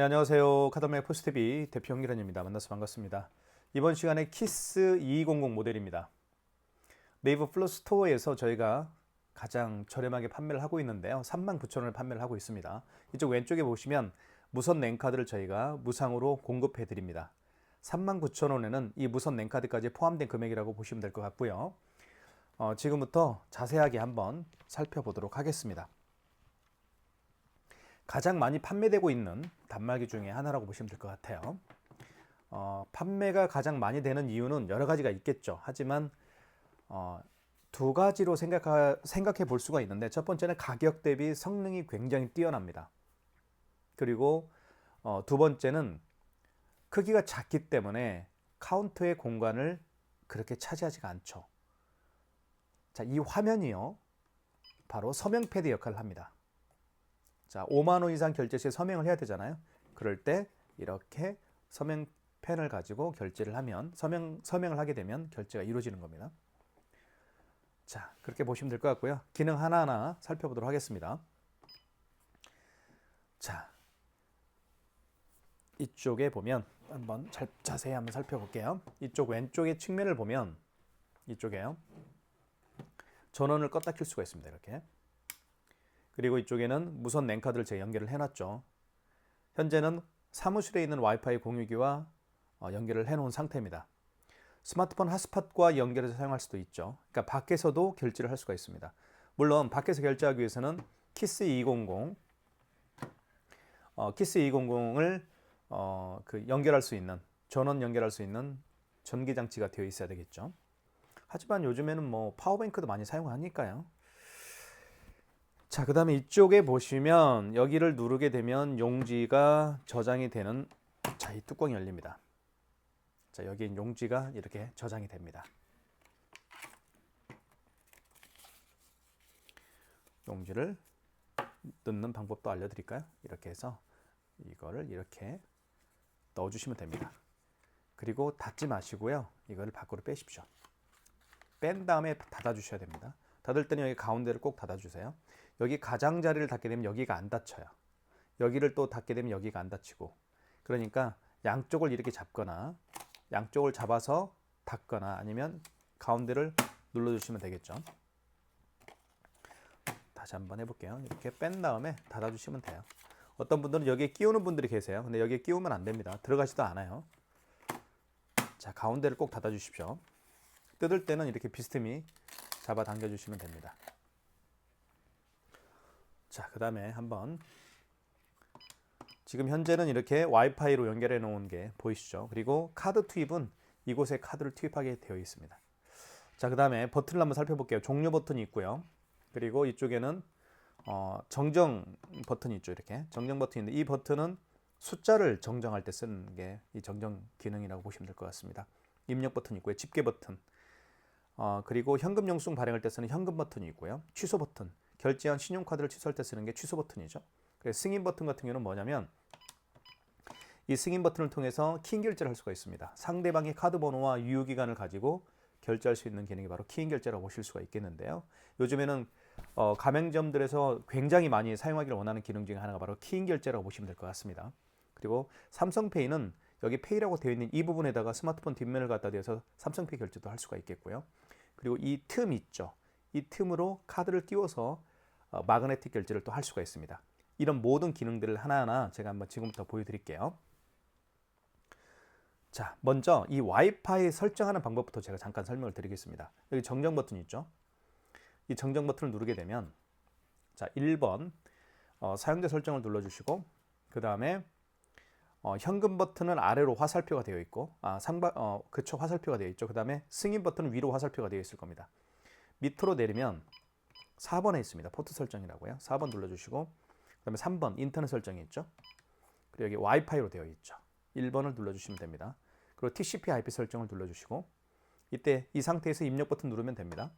네, 안녕하세요. 카드맥 포스트비 대표 홍기란입니다. 만나서 반갑습니다. 이번 시간에 키스 2200 모델입니다. 네이버 플러스 스토어에서 저희가 가장 저렴하게 판매를 하고 있는데요. 39,000원을 판매를 하고 있습니다. 이쪽 왼쪽에 보시면 무선 랜카드를 저희가 무상으로 공급해 드립니다. 39,000원에는 이 무선 랜카드까지 포함된 금액이라고 보시면 될 것 같고요. 어, 지금부터 자세하게 한번 살펴보도록 하겠습니다. 가장 많이 판매되고 있는 단말기 중에 하나라고 보시면 될 것 같아요. 어, 판매가 가장 많이 되는 이유는 여러 가지가 있겠죠. 하지만 어, 두 가지로 생각하, 생각해 볼 수가 있는데 첫 번째는 가격 대비 성능이 굉장히 뛰어납니다. 그리고 어, 두 번째는 크기가 작기 때문에 카운터의 공간을 그렇게 차지하지가 않죠. 자, 이 화면이요. 바로 서명 패드 역할을 합니다. 자, 5만 원 이상 결제 시에 서명을 해야 되잖아요. 그럴 때 이렇게 서명 펜을 가지고 결제를 하면 서명 서명을 하게 되면 결제가 이루어지는 겁니다. 자, 그렇게 보시면 될 것 같고요. 기능 하나하나 살펴보도록 하겠습니다. 자, 이쪽에 보면 한번 잘, 자세히 한번 살펴볼게요. 이쪽 왼쪽의 측면을 보면 이쪽에요. 전원을 껐다 킬 수가 있습니다. 이렇게. 그리고 이쪽에는 무선 랜카드를 제가 연결을 해놨죠. 현재는 사무실에 있는 와이파이 공유기와 어, 연결을 해놓은 상태입니다. 스마트폰 핫스팟과 연결해서 사용할 수도 있죠. 그러니까 밖에서도 결제를 할 수가 있습니다. 물론 밖에서 결제하기 위해서는 키스 200, 어, 키스 200을 어, 그 연결할 수 있는 전원 연결할 수 있는 전기 장치가 되어 있어야 되겠죠. 하지만 요즘에는 뭐 파워뱅크도 많이 사용하니까요. 자, 그 다음에 이쪽에 보시면 여기를 누르게 되면 용지가 저장이 되는 자, 이 뚜껑이 열립니다. 자, 여기 용지가 이렇게 저장이 됩니다. 용지를 넣는 방법도 알려드릴까요? 이렇게 해서 이거를 이렇게 넣어주시면 됩니다. 그리고 닫지 마시고요. 이거를 밖으로 빼십시오. 뺀 다음에 닫아주셔야 됩니다. 닫을 때는 여기 가운데를 꼭 닫아주세요. 여기 가장자리를 닫게 되면 여기가 안 닫혀요. 여기를 또 닫게 되면 여기가 안 닫히고. 그러니까 양쪽을 이렇게 잡거나 양쪽을 잡아서 닫거나 아니면 가운데를 눌러주시면 되겠죠. 다시 한번 해볼게요. 이렇게 뺀 다음에 닫아주시면 돼요. 어떤 분들은 여기에 끼우는 분들이 계세요. 근데 여기에 끼우면 안 됩니다. 들어가지도 않아요. 자, 가운데를 꼭 닫아주십시오. 뜯을 때는 이렇게 비스듬히 잡아 당겨주시면 됩니다. 자, 그 다음에 한번 지금 현재는 이렇게 와이파이로 연결해 놓은 게 보이시죠? 그리고 카드 투입은 이곳에 카드를 투입하게 되어 있습니다. 자, 그 다음에 버튼을 한번 살펴볼게요. 종료 버튼이 있고요. 그리고 이쪽에는 어, 정정 버튼이 있죠. 이렇게 정정 버튼인데 이 버튼은 숫자를 정정할 때 쓰는 게 이 정정 기능이라고 보시면 될 것 같습니다. 입력 버튼 있고요. 집계 버튼. 어, 그리고 현금 영수증 발행할 때 쓰는 현금 버튼이 있고요. 취소 버튼. 결제한 신용카드를 취소할 때 쓰는 게 취소 버튼이죠. 그래서 승인 버튼 같은 경우는 뭐냐면 이 승인 버튼을 통해서 키인 결제를 할 수가 있습니다. 상대방의 카드 번호와 유효 기간을 가지고 결제할 수 있는 기능이 바로 키인 결제라고 보실 수가 있겠는데요. 요즘에는 어, 가맹점들에서 굉장히 많이 사용하기를 원하는 기능 중에 하나가 바로 키인 결제라고 보시면 될 것 같습니다. 그리고 삼성페이는 여기 페이라고 되어 있는 이 부분에다가 스마트폰 뒷면을 갖다 대서 삼성페이 결제도 할 수가 있겠고요. 그리고 이 틈 있죠. 이 틈으로 카드를 띄워서 어, 마그네틱 결제를 또 할 수가 있습니다. 이런 모든 기능들을 하나하나 제가 한번 지금부터 보여드릴게요. 자, 먼저 이 와이파이 설정하는 방법부터 제가 잠깐 설명을 드리겠습니다. 여기 정정 버튼 있죠? 이 정정 버튼을 누르게 되면 자, 1번 어, 사용자 설정을 눌러주시고 그 다음에 어, 현금 버튼은 아래로 화살표가 되어 있고 아, 상바, 어, 그쵸 화살표가 되어 있죠. 그 다음에 승인 버튼은 위로 화살표가 되어 있을 겁니다. 밑으로 내리면 4번에 있습니다. 포트 설정이라고요. 4번 눌러주시고 그 다음에 3번 인터넷 설정이 있죠. 그리고 여기 와이파이로 되어 있죠. 1번을 눌러주시면 됩니다. 그리고 TCP IP 설정을 눌러주시고 이때 이 상태에서 입력 버튼 누르면 됩니다.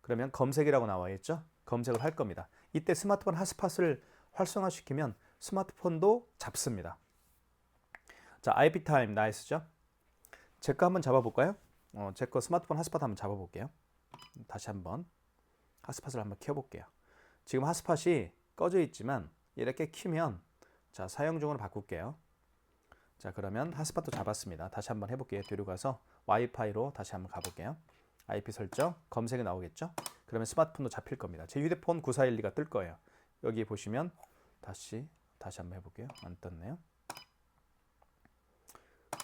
그러면 검색이라고 나와 있죠. 검색을 할 겁니다. 이때 스마트폰 핫스팟을 활성화시키면 스마트폰도 잡습니다. 자, IP 타임 나이스죠? 제 거 한번 잡아볼까요? 어, 제 거 스마트폰 핫스팟 한번 잡아볼게요. 다시 한번 핫스팟을 한번 켜볼게요. 지금 핫스팟이 꺼져 있지만 이렇게 키면 자, 사용 중으로 바꿀게요. 자, 그러면 핫스팟도 잡았습니다. 다시 한번 해볼게요. 뒤로 가서 와이파이로 다시 한번 가볼게요. IP 설정 검색이 나오겠죠? 그러면 스마트폰도 잡힐 겁니다. 제 휴대폰 9412가 뜰 거예요. 여기 보시면 다시 다시 한번 해볼게요. 안 떴네요.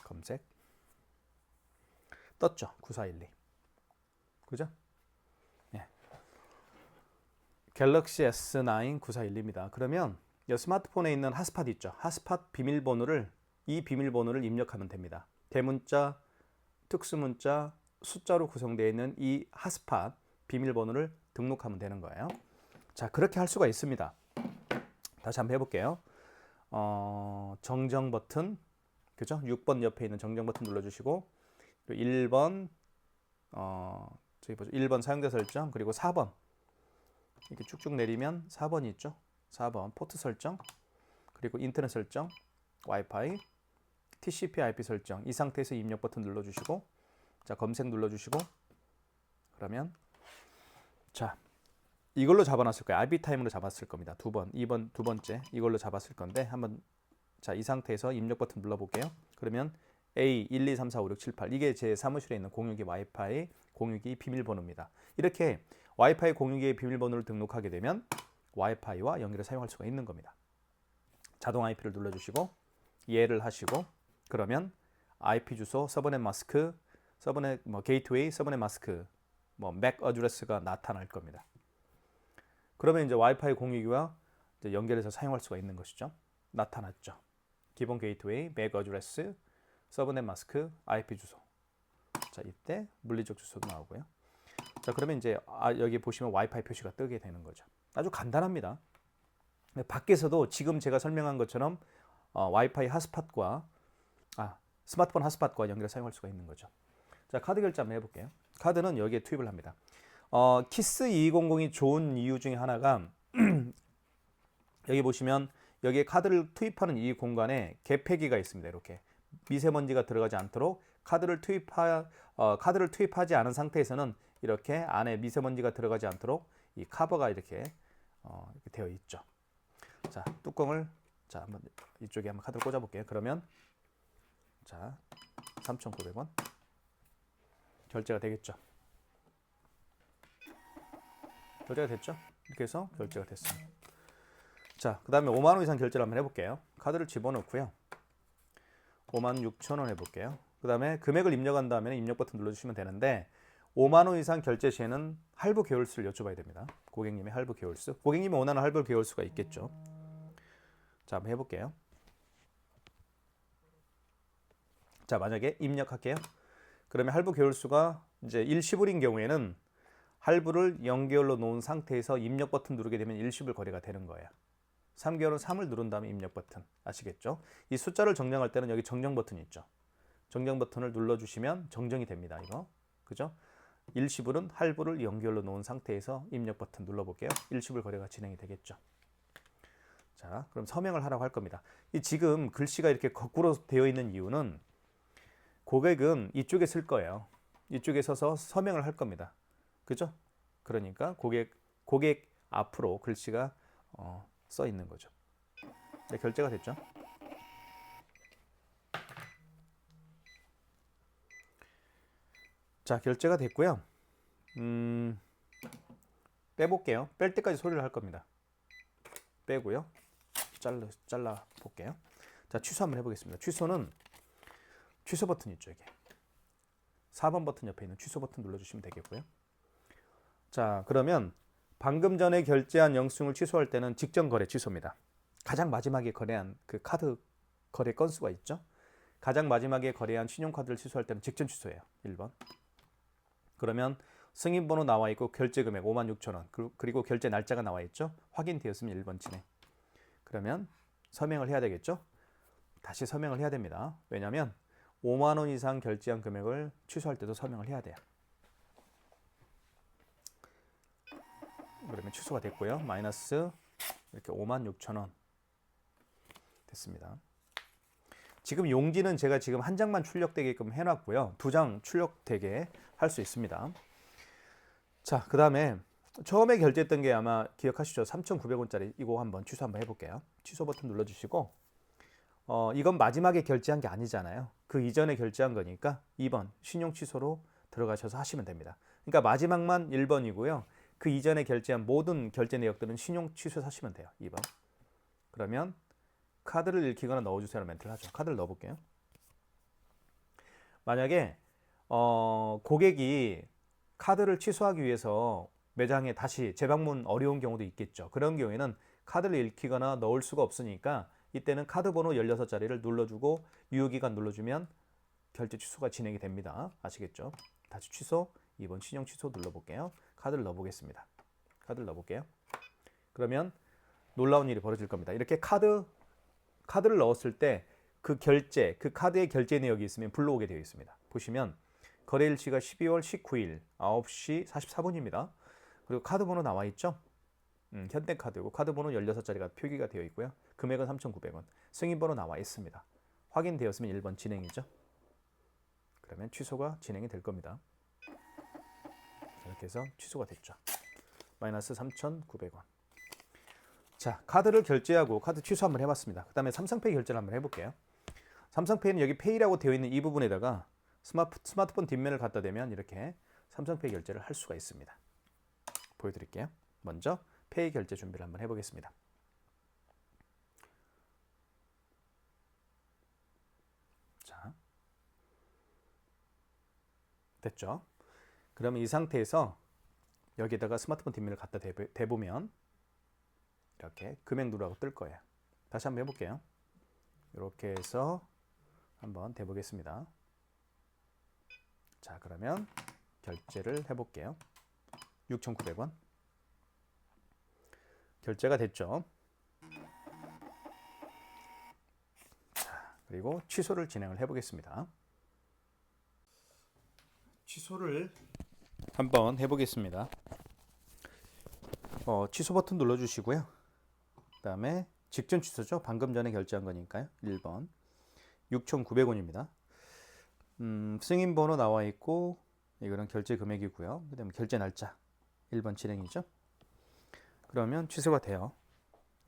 검색 떴죠? 9412. 그죠? 예. 갤럭시 S9 9412입니다. 그러면 이 스마트폰에 있는 핫스팟 있죠? 핫스팟 비밀번호를 이 비밀번호를 입력하면 됩니다. 대문자, 특수문자, 숫자로 구성되어 있는 이 핫스팟 비밀번호를 등록하면 되는 거예요. 자, 그렇게 할 수가 있습니다. 다시 한번 해볼게요. 어, 정정 버튼, 그죠? 6번 옆에 있는 정정 버튼 눌러주시고, 1번, 어, 저기 보죠. 1번 사용자 설정, 그리고 4번. 이렇게 쭉쭉 내리면 4번이 있죠? 4번 포트 설정, 그리고 인터넷 설정, 와이파이, TCP/IP 설정. 이 상태에서 입력 버튼 눌러 주시고, 자 검색 눌러 주시고, 그러면 자 이걸로 잡아놨을 거예요. RB 타임으로 잡았을 겁니다. 두 번, 2번, 두 번째 이걸로 잡았을 건데 한번 자 이 상태에서 입력 버튼 눌러 볼게요. 그러면 A 1 2 3 4 5 6 7 8 이게 제 사무실에 있는 공유기 와이파이 공유기 비밀번호입니다. 이렇게 와이파이 공유기의 비밀번호를 등록하게 되면 와이파이와 연결을 사용할 수가 있는 겁니다. 자동 IP를 눌러주시고 예를 하시고 그러면 IP 주소 서버넷 마스크 서버넷 뭐 게이트웨이 서버넷 마스크 뭐맥 어드레스가 나타날 겁니다. 그러면 이제 와이파이 공유기와 이제 연결해서 사용할 수가 있는 것이죠. 나타났죠. 기본 게이트웨이, 맥 어드레스, 서버넷 마스크, IP 주소. 자, 이때 물리적 주소도 나오고요. 자, 그러면 이제 아, 여기 보시면 와이파이 표시가 뜨게 되는 거죠. 아주 간단합니다. 밖에서도 지금 제가 설명한 것처럼 어, 와이파이 핫스팟과 아, 스마트폰 핫스팟과 연결해 사용할 수가 있는 거죠. 자, 카드 결제 한번 해볼게요. 카드는 여기에 투입을 합니다. 어, 키스 2200이 좋은 이유 중에 하나가 여기 보시면 여기에 카드를 투입하는 이 공간에 개폐기가 있습니다. 이렇게 미세먼지가 들어가지 않도록 카드를 투입하 어, 카드를 투입하지 않은 상태에서는 이렇게 안에 미세먼지가 들어가지 않도록 이 카버가 이렇게, 어, 이렇게 되어 있죠. 자 뚜껑을 자 한번 이쪽에 한번 카드를 꽂아 볼게요. 그러면 자 3,900원 결제가 되겠죠. 결제가 됐죠? 이렇게 해서 결제가 됐습니다. 자, 그 다음에 5만 원 이상 결제를 한번 해볼게요. 카드를 집어넣고요. 5만 6천 원 해볼게요. 그 다음에 금액을 입력한 다음에 입력 버튼 눌러주시면 되는데 5만 원 이상 결제 시에는 할부 개월수를 여쭤봐야 됩니다. 고객님의 할부 개월수. 고객님이 원하는 할부 개월수가 있겠죠. 자, 한번 해볼게요. 자, 만약에 입력할게요. 그러면 할부 개월수가 이제 일시불인 경우에는 할부를 0개월로 놓은 상태에서 입력 버튼 누르게 되면 일시불 거래가 되는 거예요. 3개월은 3을 누른 다음에 입력 버튼 아시겠죠? 이 숫자를 정정할 때는 여기 정정 버튼이 있죠. 정정 버튼을 눌러주시면 정정이 됩니다. 이거 그죠? 일시불은 할부를 0개월로 놓은 상태에서 입력 버튼 눌러볼게요. 일시불 거래가 진행이 되겠죠. 자, 그럼 서명을 하라고 할 겁니다. 이 지금 글씨가 이렇게 거꾸로 되어 있는 이유는 고객은 이쪽에 쓸 거예요. 이쪽에 서서 서명을 할 겁니다. 그죠? 그러니까 고객 고객 앞으로 글씨가 어, 써 있는 거죠. 네, 결제가 됐죠. 자, 결제가 됐고요. 음, 빼볼게요. 뺄 때까지 소리를 할 겁니다. 빼고요. 잘라, 잘라 볼게요. 자, 취소 한번 해보겠습니다. 취소는 취소 버튼 있죠, 이게. 4번 버튼 옆에 있는 취소 버튼 눌러주시면 되겠고요. 자, 그러면 방금 전에 결제한 영수증을 취소할 때는 직전 거래 취소입니다. 가장 마지막에 거래한 그 카드 거래 건수가 있죠. 가장 마지막에 거래한 신용카드를 취소할 때는 직전 취소예요. 1번. 그러면 승인 번호 나와 있고 결제 금액 56,000원 그리고 결제 날짜가 나와 있죠. 확인되었으면 1번 진행. 그러면 서명을 해야 되겠죠. 다시 서명을 해야 됩니다. 왜냐하면 5만 원 이상 결제한 금액을 취소할 때도 서명을 해야 돼요. 그러면 취소가 됐고요. 마이너스 이렇게 5만 6천 원 됐습니다. 지금 용지는 제가 지금 한 장만 출력되게끔 해놨고요. 두 장 출력되게 할 수 있습니다. 자, 그 다음에 처음에 결제했던 게 아마 기억하시죠? 3,900원짜리 이거 한번 취소 한번 해볼게요. 취소 버튼 눌러주시고 어, 이건 마지막에 결제한 게 아니잖아요. 그 이전에 결제한 거니까 2번 신용 취소로 들어가셔서 하시면 됩니다. 그러니까 마지막만 1번이고요. 그 이전에 결제한 모든 결제 내역들은 신용 취소 하시면 돼요. 2번. 그러면 카드를 읽히거나 넣어주세요 멘트를 하죠. 카드를 넣어볼게요. 만약에 어, 고객이 카드를 취소하기 위해서 매장에 다시 재방문 어려운 경우도 있겠죠. 그런 경우에는 카드를 읽히거나 넣을 수가 없으니까 이때는 카드 번호 16자리를 눌러주고 유효기간 눌러주면 결제 취소가 진행이 됩니다. 아시겠죠? 다시 취소, 2번 신용 취소 눌러볼게요. 카드를 넣어보겠습니다. 카드를 넣어볼게요. 그러면 놀라운 일이 벌어질 겁니다. 이렇게 카드 카드를 넣었을 때 그 결제, 그 카드의 결제 내역이 있으면 불러오게 되어 있습니다. 보시면 거래일치가 12월 19일 9시 44분입니다. 그리고 카드 번호 나와 있죠? 음, 현대카드고 카드 번호 16자리가 표기가 되어 있고요. 금액은 3,900원. 승인 번호 나와 있습니다. 확인되었으면 1번 진행이죠. 그러면 취소가 진행이 될 겁니다. 이렇게 해서 취소가 됐죠. 마이너스 3,900원. 자, 카드를 결제하고 카드 취소 한번 해봤습니다. 그 다음에 삼성페이 결제를 한번 해볼게요. 삼성페이는 여기 페이라고 되어 있는 이 부분에다가 스마트, 스마트폰 뒷면을 갖다 대면 이렇게 삼성페이 결제를 할 수가 있습니다. 보여드릴게요. 먼저 페이 결제 준비를 한번 해보겠습니다. 자, 됐죠? 그러면 이 상태에서 여기에다가 스마트폰 뒷면을 갖다 대, 대보면 이렇게 금액 누르라고 뜰 거예요. 다시 한번 해볼게요. 이렇게 해서 한번 대보겠습니다. 자, 그러면 결제를 해볼게요. 6,900원. 결제가 됐죠. 자, 그리고 취소를 진행을 해보겠습니다. 취소를 한번 해보겠습니다. 어, 취소 버튼 눌러주시고요. 그 다음에 직전 취소죠. 방금 전에 결제한 거니까요. 1번. 6,900원입니다. 음, 승인 번호 나와 있고 이거는 결제 금액이고요. 그다음에 결제 날짜 1번 진행이죠. 그러면 취소가 돼요.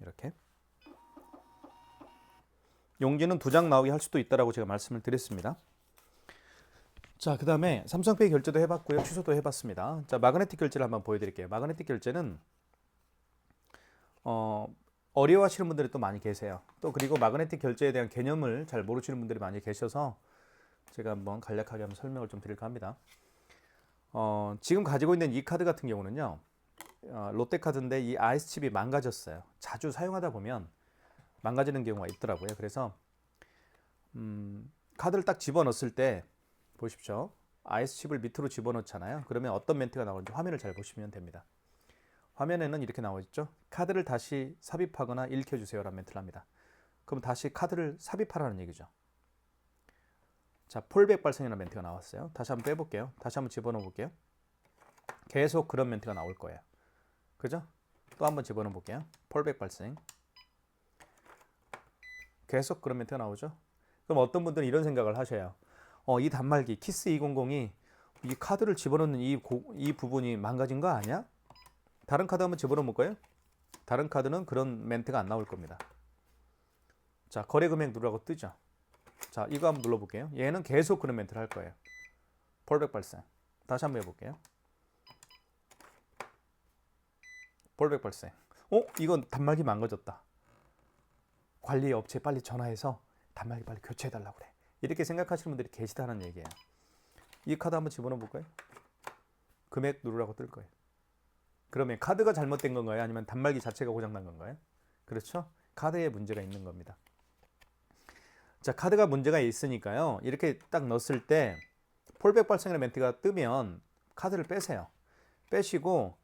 이렇게. 용지는 두 장 나오게 할 수도 있다라고 제가 말씀을 드렸습니다. 자, 그다음에 삼성페이 결제도 해 봤고요, 취소도 해 봤습니다. 자, 마그네틱 결제를 한번 보여 드릴게요. 마그네틱 결제는 어, 어려워하시는 분들이 또 많이 계세요. 또 그리고 마그네틱 결제에 대한 개념을 잘 모르시는 분들이 많이 계셔서 제가 한번 간략하게 한번 설명을 좀 드릴까 합니다. 어, 지금 가지고 있는 이 카드 같은 경우는요, 어, 롯데카드인데 이 아이스 칩이 망가졌어요. 자주 사용하다 보면 망가지는 경우가 있더라고요. 그래서 음, 카드를 딱 집어넣었을 때 보십시오. 아이스 칩을 밑으로 집어넣잖아요. 그러면 어떤 멘트가 나오는지 화면을 잘 보시면 됩니다. 화면에는 이렇게 나와 있죠. 카드를 다시 삽입하거나 읽혀주세요 라는 멘트를 합니다. 그럼 다시 카드를 삽입하라는 얘기죠. 자, 폴백 발생이라는 멘트가 나왔어요. 다시 한번 빼볼게요. 다시 한번 집어넣어 볼게요. 계속 그런 멘트가 나올 거예요. 그죠? 또 한번 집어넣어 볼게요. 폴백 발생. 계속 그런 멘트가 나오죠. 그럼 어떤 분들은 이런 생각을 하셔요. 어, 이 단말기 키스 200이 이 카드를 집어넣는 이, 고, 이 부분이 망가진 거 아니야? 다른 카드 한번 집어넣어 볼까요? 다른 카드는 그런 멘트가 안 나올 겁니다. 자, 거래 금액 누르라고 뜨죠. 자, 이거 한번 눌러볼게요. 얘는 계속 그런 멘트를 할 거예요. 폴백 발생. 다시 한번 해볼게요. 폴백 발생. 어? 이건 단말기 망가졌다. 관리 업체 빨리 전화해서 단말기 빨리 교체해달라고 그래. 이렇게 생각하시는 분들이 계시다는 얘기예요. 이 카드 한번 집어넣어 볼까요? 금액 누르라고 뜰 거예요. 그러면 카드가 잘못된 건가요? 아니면 단말기 자체가 고장난 건가요? 그렇죠? 카드에 문제가 있는 겁니다. 자, 카드가 문제가 있으니까요. 이렇게 딱 넣었을 때 폴백 발생이라는 멘트가 뜨면 카드를 빼세요. 빼시고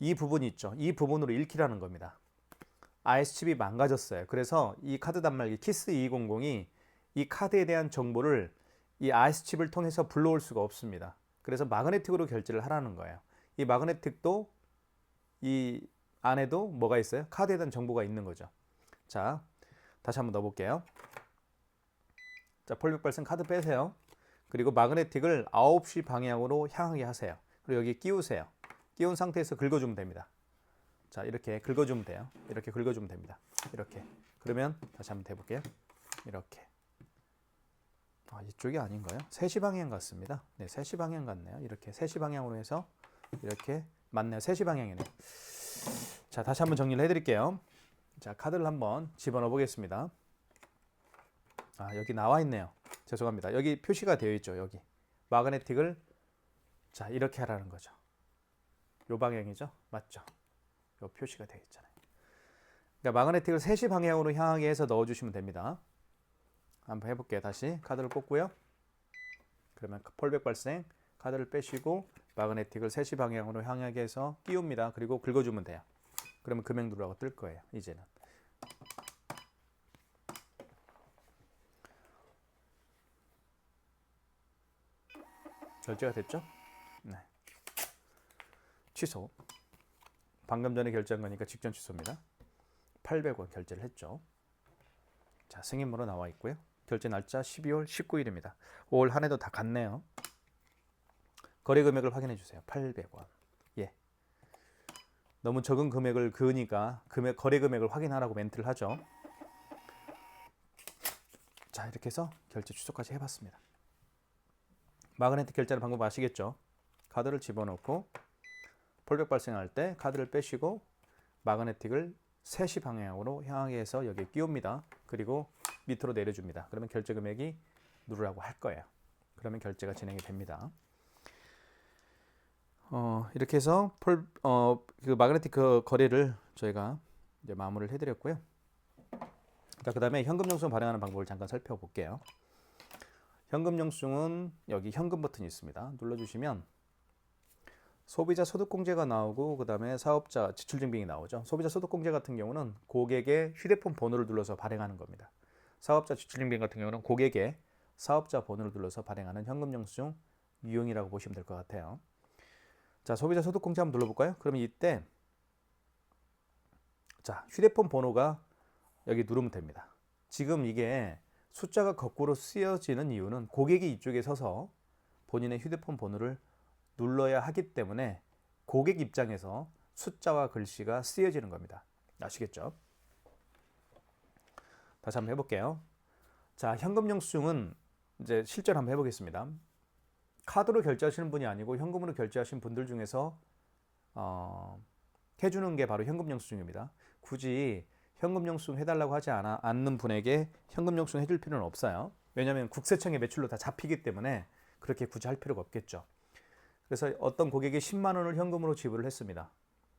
이 부분이 있죠. 이 부분으로 읽히라는 겁니다. IS 칩이 망가졌어요. 그래서 이 카드 단말기 키스 200이 이 카드에 대한 정보를 이 IS 칩을 통해서 불러올 수가 없습니다. 그래서 마그네틱으로 결제를 하라는 거예요. 이 마그네틱도 이 안에도 뭐가 있어요? 카드에 대한 정보가 있는 거죠. 자, 다시 한번 넣어볼게요. 자, 폴백 발생 카드 빼세요. 그리고 마그네틱을 9시 방향으로 향하게 하세요. 그리고 여기 끼우세요. 끼운 상태에서 긁어주면 됩니다. 자, 이렇게 긁어주면 돼요. 이렇게 긁어주면 됩니다. 이렇게 그러면 다시 한번 해볼게요. 이렇게. 아, 이쪽이 아닌가요? 3시 방향 같습니다. 네, 3시 방향 같네요. 이렇게 3시 방향으로 해서 이렇게 맞네요. 3시 방향이네요. 자, 다시 한번 정리를 해드릴게요. 자, 카드를 한번 집어넣어 보겠습니다. 아, 여기 나와 있네요. 죄송합니다. 여기 표시가 되어 있죠. 여기. 마그네틱을 자, 이렇게 하라는 거죠. 요 방향이죠. 맞죠? 요 표시가 되어 있잖아요. 그러니까 마그네틱을 3시 방향으로 향하게 해서 넣어 주시면 됩니다. 한번 해볼게요. 다시 카드를 꽂고요. 그러면 폴백 발생 카드를 빼시고 마그네틱을 3시 방향으로 향하게 해서 끼웁니다. 그리고 긁어주면 돼요. 그러면 금액 누르라고 뜰 거예요. 이제는. 결제가 됐죠? 네. 취소. 방금 전에 결제한 거니까 직전 취소입니다. 800원 결제를 했죠. 자, 승인으로 나와 있고요. 결제 날짜 12월 19일입니다. 올 한 해도 다 갔네요. 거래 금액을 확인해 주세요. 800원. 예. 너무 적은 금액을 그으니까 금액 거래 금액을 확인하라고 멘트를 하죠. 자, 이렇게 해서 결제 취소까지 해 봤습니다. 마그네틱 결제하는 방법 아시겠죠? 카드를 집어넣고 폴백 발생할 때 카드를 빼시고 마그네틱을 3시 방향으로 향하게 해서 여기에 끼웁니다. 그리고 밑으로 내려줍니다. 그러면 결제 금액이 누르라고 할 거예요. 그러면 결제가 진행이 됩니다. 어, 이렇게 해서 폴, 어, 그 마그네틱 그 거래를 저희가 이제 마무리를 해드렸고요. 자, 그 다음에 현금 영수증 발행하는 방법을 잠깐 살펴볼게요. 현금 영수증은 여기 현금 버튼이 있습니다. 눌러주시면 소비자 소득공제가 나오고 그 다음에 사업자 지출증빙이 나오죠. 소비자 소득공제 같은 경우는 고객의 휴대폰 번호를 눌러서 발행하는 겁니다. 사업자 지출증빙 같은 경우는 고객의 사업자 번호를 눌러서 발행하는 현금 영수증 유형이라고 보시면 될 것 같아요. 자, 소비자 소득 공제 한번 눌러볼까요? 그러면 이때 자 휴대폰 번호가 여기 누르면 됩니다. 지금 이게 숫자가 거꾸로 쓰여지는 이유는 고객이 이쪽에 서서 본인의 휴대폰 번호를 눌러야 하기 때문에 고객 입장에서 숫자와 글씨가 쓰여지는 겁니다. 아시겠죠? 다시 한번 해볼게요. 자, 현금 영수증은 이제 실제로 한번 해보겠습니다. 카드로 결제하시는 분이 아니고 현금으로 결제하신 분들 중에서 어, 해주는 게 바로 현금 영수증입니다. 굳이 현금 영수증 해달라고 하지 않아, 않는 분에게 현금 영수증 해줄 필요는 없어요. 왜냐하면 국세청의 매출로 다 잡히기 때문에 그렇게 굳이 할 필요가 없겠죠. 그래서 어떤 고객이 10만 원을 현금으로 지불을 했습니다.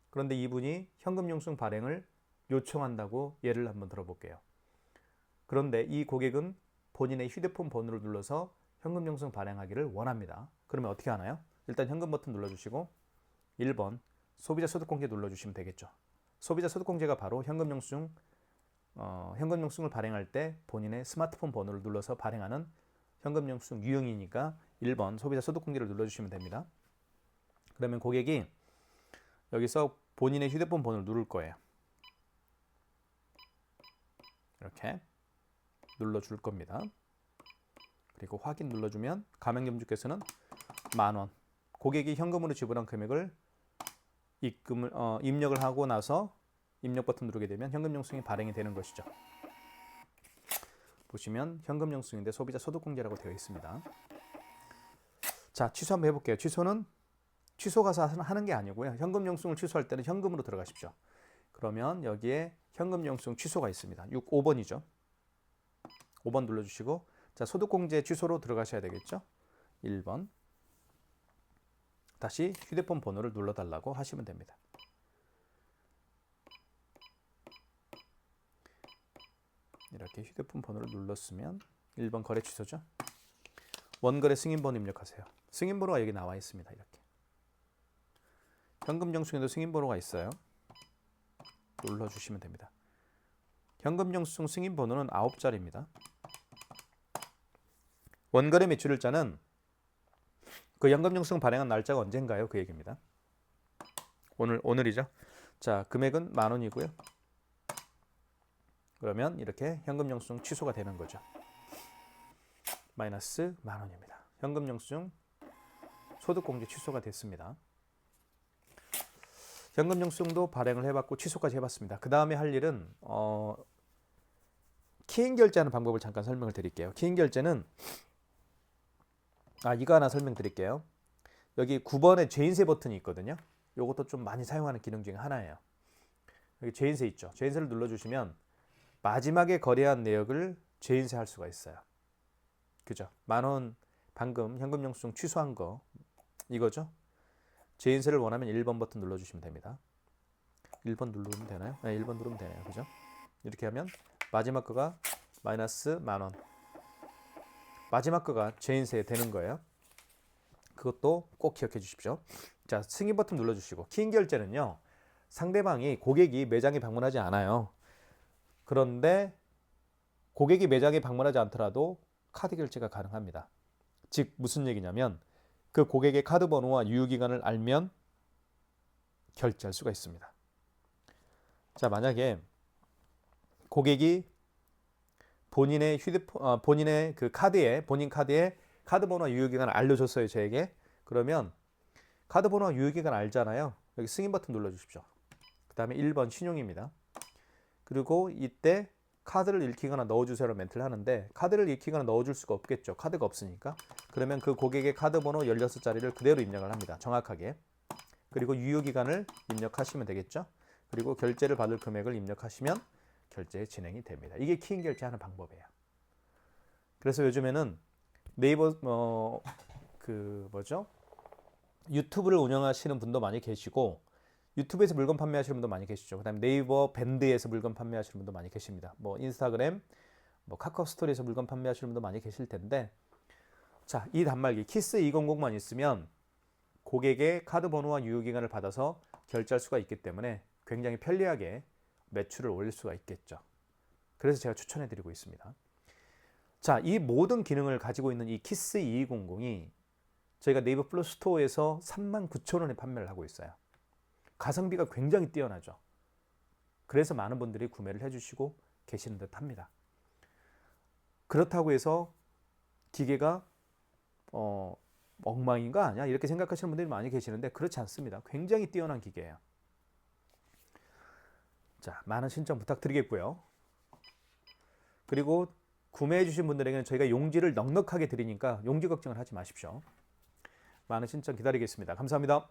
그런데 이분이 현금 영수증 발행을 요청한다고 예를 한번 들어볼게요. 그런데 이 고객은 본인의 휴대폰 번호를 눌러서 현금 영수증 발행하기를 원합니다. 그러면 어떻게 하나요? 일단 현금 버튼 눌러주시고 1번 소비자 소득공제 눌러주시면 되겠죠. 소비자 소득공제가 바로 현금 영수증 어, 현금 영수증을 발행할 때 본인의 스마트폰 번호를 눌러서 발행하는 현금 영수증 유형이니까 1번 소비자 소득공제를 눌러주시면 됩니다. 그러면 고객이 여기서 본인의 휴대폰 번호를 누를 거예요. 이렇게 눌러줄 겁니다. 그리고 확인 눌러주면 가맹점주께서는 만 원. 고객이 현금으로 지불한 금액을 입금을 어, 입력을 하고 나서 입력 버튼 누르게 되면 현금 영수증이 발행이 되는 것이죠. 보시면 현금 영수증인데 소비자 소득공제라고 되어 있습니다. 자, 취소 한번 해볼게요. 취소는 취소 가서 하는 게 아니고요. 현금 영수증을 취소할 때는 현금으로 들어가십시오. 그러면 여기에 현금 영수증 취소가 있습니다. 6, 5번이죠. 5번 눌러주시고 자 소득공제 취소로 들어가셔야 되겠죠. 1번 다시 휴대폰 번호를 눌러달라고 하시면 됩니다. 이렇게 휴대폰 번호를 눌렀으면 1번 거래 취소죠. 원거래 승인번호 입력하세요. 승인번호가 여기 나와 있습니다. 이렇게. 현금 영수증에도 승인번호가 있어요. 눌러주시면 됩니다. 현금 영수증 승인번호는 9자리입니다. 원거래 매출일자는 그 현금 영수증 발행한 날짜가 언젠가요? 그 얘기입니다. 오늘 오늘이죠. 자, 금액은 만 원이고요. 그러면 이렇게 현금 영수증 취소가 되는 거죠. 마이너스 만 원입니다. 현금 영수증 소득공제 취소가 됐습니다. 현금 영수증도 발행을 해봤고 취소까지 해봤습니다. 그 다음에 할 일은 어, 키인 결제하는 방법을 잠깐 설명을 드릴게요. 키인 결제는 아 이거 하나 설명드릴게요. 여기 9번에 죄인세 버튼이 있거든요. 이것도 좀 많이 사용하는 기능 중에 하나예요. 여기 죄인세 있죠. 죄인세를 눌러주시면 마지막에 거래한 내역을 죄인세 할 수가 있어요. 그죠? 만 원 방금 현금 영수증 취소한 거 이거죠? 죄인세를 원하면 1번 버튼 눌러주시면 됩니다. 1번 누르면 되나요? 네, 1번 누르면 되네요. 그죠? 이렇게 하면 마지막 거가 마이너스 만 원. 마지막 거가 죄인세 되는 거예요. 그것도 꼭 기억해 주십시오. 자, 승인 버튼 눌러 주시고 키인 결제는요. 상대방이 고객이 매장에 방문하지 않아요. 그런데 고객이 매장에 방문하지 않더라도 카드 결제가 가능합니다. 즉 무슨 얘기냐면 그 고객의 카드 번호와 유효 기간을 알면 결제할 수가 있습니다. 자, 만약에 고객이 본인의 휴대폰 어, 본인의 그 카드에 본인 카드에 카드 번호와 유효 기간을 알려줬어요 저에게. 그러면 카드 번호와 유효 기간 알잖아요. 여기 승인 버튼 눌러 주십시오. 그 다음에 1번 신용입니다. 그리고 이때 카드를 읽히거나 넣어주세요 멘트를 하는데 카드를 읽히거나 넣어줄 수가 없겠죠. 카드가 없으니까. 그러면 그 고객의 카드 번호 16자리를 그대로 입력을 합니다 정확하게. 그리고 유효 기간을 입력하시면 되겠죠. 그리고 결제를 받을 금액을 입력하시면 결제 진행이 됩니다. 이게 키인 결제하는 방법이에요. 그래서 요즘에는 네이버 어, 그 뭐죠? 유튜브를 운영하시는 분도 많이 계시고 유튜브에서 물건 판매하시는 분도 많이 계시죠. 그다음에 네이버 밴드에서 물건 판매하시는 분도 많이 계십니다. 뭐 인스타그램, 뭐 카카오 스토리에서 물건 판매하시는 분도 많이 계실 텐데 자, 이 단말기 키스 200만 있으면 고객의 카드 번호와 유효 기간을 받아서 결제할 수가 있기 때문에 굉장히 편리하게 매출을 올릴 수가 있겠죠. 그래서 제가 추천해 드리고 있습니다. 자, 이 모든 기능을 가지고 있는 이 키스 2200이 저희가 네이버 플러스 스토어에서 39,000원에 판매를 하고 있어요. 가성비가 굉장히 뛰어나죠. 그래서 많은 분들이 구매를 해 주시고 계시는 듯 합니다. 그렇다고 해서 기계가 어, 엉망인가 아니야? 이렇게 생각하시는 분들이 많이 계시는데 그렇지 않습니다. 굉장히 뛰어난 기계예요. 자, 많은 신청 부탁드리겠고요. 그리고 구매해 주신 분들에게는 저희가 용지를 넉넉하게 드리니까 용지 걱정을 하지 마십시오. 많은 신청 기다리겠습니다. 감사합니다.